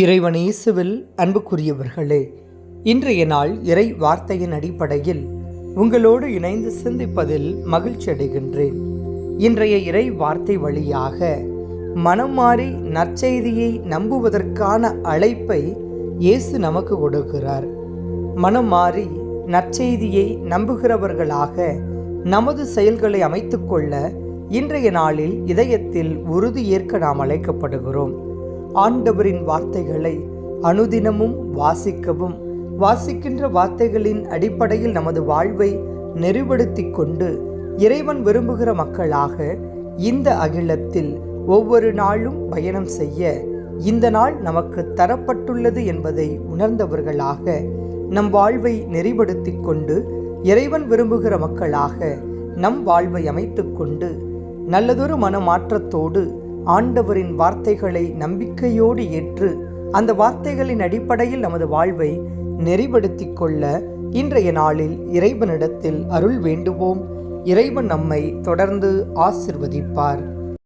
இறைவன் இயேசுவில் அன்புக்குரியவர்களே இன்றைய நாள் இறை வார்த்தையின் அடிப்படையில் உங்களோடு இணைந்து சிந்திப்பதில் மகிழ்ச்சி அடைகின்றேன். இன்றைய இறை வார்த்தை வழியாக மனம் மாறி நற்செய்தியை நம்புவதற்கான அழைப்பை இயேசு நமக்கு கொடுக்கிறார். மனம் மாறி நற்செய்தியை நம்புகிறவர்களாக நமது செயல்களை அமைத்துக்கொள்ள இன்றைய நாளில் இதயத்தில் உறுதி ஏற்க நாம் அழைக்கப்படுகிறோம். ஆண்டவரின் வார்த்தைகளை அனுதினமும் வாசிக்கவும். வாசிக்கின்ற வார்த்தைகளின் அடிப்படையில் நமது வாழ்வை நெறிப்படுத்தி கொண்டு இறைவன் விரும்புகிற மக்களாக இந்த அகிலத்தில் ஒவ்வொரு நாளும் பயணம் செய்ய இந்த நாள் நமக்கு தரப்பட்டுள்ளது என்பதை உணர்ந்தவர்களாக நம் வாழ்வை நெறிப்படுத்தி கொண்டு இறைவன் விரும்புகிற மக்களாக நம் வாழ்வை அமைத்துக்கொண்டு நல்லதொரு மனமாற்றத்தோடு ஆண்டவரின் வார்த்தைகளை நம்பிக்கையோடு ஏற்று அந்த வார்த்தைகளின் அடிப்படையில் நமது வாழ்வை நெறிப்படுத்தி கொள்ள இன்றைய நாளில் இறைவனிடத்தில் அருள் வேண்டுவோம். இறைவன் நம்மை தொடர்ந்து ஆசிர்வதிப்பார்.